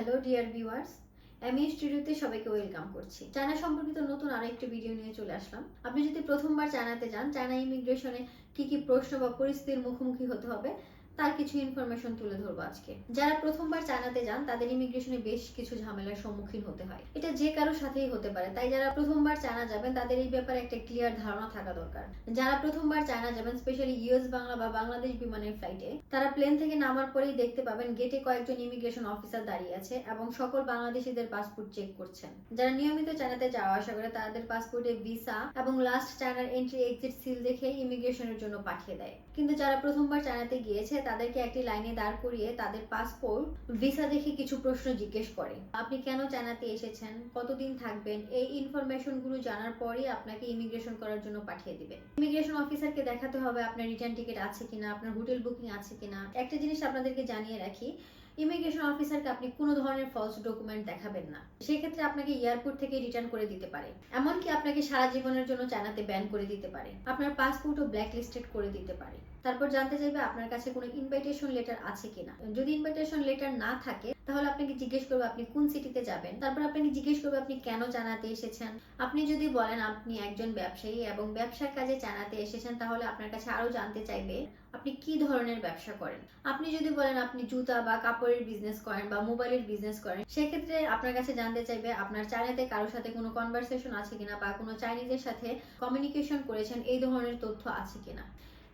Hello dear viewers আমি স্টুডিওতে সবাইকে ওয়েলকাম করছি। চায়না সম্পর্কিত নতুন আরও একটি ভিডিও নিয়ে চলে আসলাম। আপনি যদি প্রথমবার চায়নাতে যান চায়না ইমিগ্রেশনে কি কি প্রশ্ন বা পরিস্থিতির মুখোমুখি হতে হবে। তার কিছু ইনফরমেশন তুলে ধরবো আজকে। যারা প্রথমবার চায়নাতে যান, তাদের ইমিগ্রেশনে বেশ কিছু ঝামেলার সম্মুখীন হতে হয়। এটা যে কারোর সাথেই হতে পারে। তাই যারা প্রথমবার চায়না যাবেন, তাদের এই ব্যাপারে একটা ক্লিয়ার ধারণা থাকা দরকার। যারা প্রথমবার চায়না যাবেন স্পেশালি ইউএস বাংলা বা বাংলাদেশ বিমানের ফ্লাইটে তারা প্লেন থেকে নামার পরেই দেখতে পাবেন গেটে কয়েকজন ইমিগ্রেশন অফিসার দাঁড়িয়ে আছে এবং সকল বাংলাদেশিদের পাসপোর্ট চেক করছেন। যারা নিয়মিত চায়নাতে যাওয়া আসা করে, তাদের পাসপোর্টে ভিসা এবং লাস্ট চায়নার এন্ট্রি এক্সিট সিল দেখে ইমিগ্রেশনের জন্য পাঠিয়ে দেয়। কিন্তু যারা প্রথমবার চায়নাতে গিয়েছে তাদেরকে একটি লাইনে দাঁড় করিয়ে তাদের পাসপোর্ট ভিসা দেখে কিছু প্রশ্ন জিজ্ঞেস করে। আপনি কেন চায়নাতে এসেছেন? কতদিন থাকবেন? এই ইনফরমেশনগুলো জানার পরই আপনাকে ইমিগ্রেশন করার জন্য পাঠিয়ে দিবে। ইমিগ্রেশন অফিসারকে দেখাতে হবে আপনার রিটার্ন টিকিট আছে কিনা, আপনার হোটেল বুকিং আছে কিনা। একটা জিনিস আপনাদেরকে জানিয়ে রাখি ইমিগ্রেশন অফিসারকে আপনি কোনো ধরনের ফলস ডকুমেন্ট দেখাবেন না। সেক্ষেত্রে আপনাকে এয়ারপোর্ট থেকে রিটার্ন করে দিতে পারে। এমনকি আপনাকে সারা জীবনের জন্য চায়নাতে ব্যান করে দিতে পারে। আপনার পাসপোর্টও ব্ল্যাক লিস্টেড করে দিতে পারে। তারপর জানতে চাইবে আপনার কাছে কোনো ইনভাইটেশন লেটার আছে কিনা। যদি ইনভাইটেশন লেটার না থাকে, তাহলে আপনাকে জিজ্ঞেস করবে আপনি কোন সিটিতে যাবেন। তারপর আপনাকে জিজ্ঞেস করবে আপনি কেন জানাতে এসেছেন। আপনি যদি বলেন আপনি একজন ব্যবসায়ী এবং ব্যবসার কাজে জানাতে এসেছেন, তাহলে আপনার কাছে আরও জানতে চাইবে আপনি কি ধরনের ব্যবসা করেন? আপনি যদি বলেন আপনি জুতা বা কাপড়ের বিজনেস করেন বা মোবাইলের বিজনেস করেন, সেক্ষেত্রে আপনার কাছে জানতে চাইবে আপনার চায়নাতে কারোর সাথে কোনো কনভারসেশন আছে কিনা বা কোনো চাইনিজের সাথে কমিউনিকেশন করেছেন, এই ধরনের তথ্য আছে কিনা?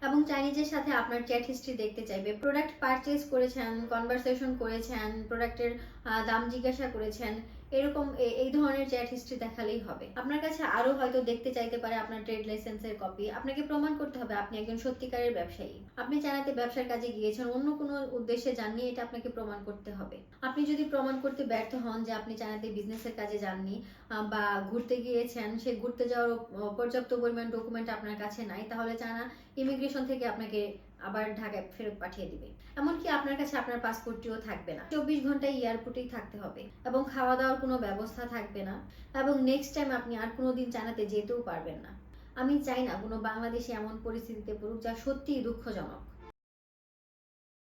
এবং চাইনিজের সাথে আপনার চ্যাট হিস্ট্রি দেখতে চাইবে প্রোডাক্ট পারচেস করেছেন কনভারসেশন করেছেন প্রোডাক্টের দাম জিজ্ঞাসা করেছেন এরকম এই ধরনের চ্যাট হিস্ট্রি দেখালেই হবে। আপনার কাছে আরও হয়তো দেখতে চাইতে পারে আপনার ট্রেড লাইসেন্সের কপি আপনাকে প্রমাণ করতে হবে আপনি একজন সত্যিকারের ব্যবসায়ী। আপনি চায়নাতে ব্যবসার কাজে গিয়েছেন, অন্য কোনো উদ্দেশ্যে যাননি, এটা আপনাকে প্রমাণ করতে হবে। আপনি যদি প্রমাণ করতে ব্যর্থ হন যে আপনি চায়নাতে বিজনেসের কাজে যাননি বা ঘুরতে গিয়েছেন, সে ঘুরতে যাওয়ার পর্যাপ্ত পরিমাণ ডকুমেন্ট আপনার কাছে নাই, তাহলে চায়না ইমিগ্রেশন থেকে আপনাকে আবার ঢাকায় ফেরত পাঠিয়ে দিবে। এমনকি আপনার কাছে আপনার পাসপোর্টটিও থাকবে না। চব্বিশ ঘণ্টা এয়ারপোর্টেই থাকতে হবে এবং খাওয়া দাওয়ার কোনো ব্যবস্থা থাকবে না এবং নেক্সট টাইম আপনি আর কোনো দিন চায়নাতে যেতেও পারবেন না। আমি চাই না কোনো বাংলাদেশে এমন পরিস্থিতিতে পড়ুক যা সত্যিই দুঃখজনক।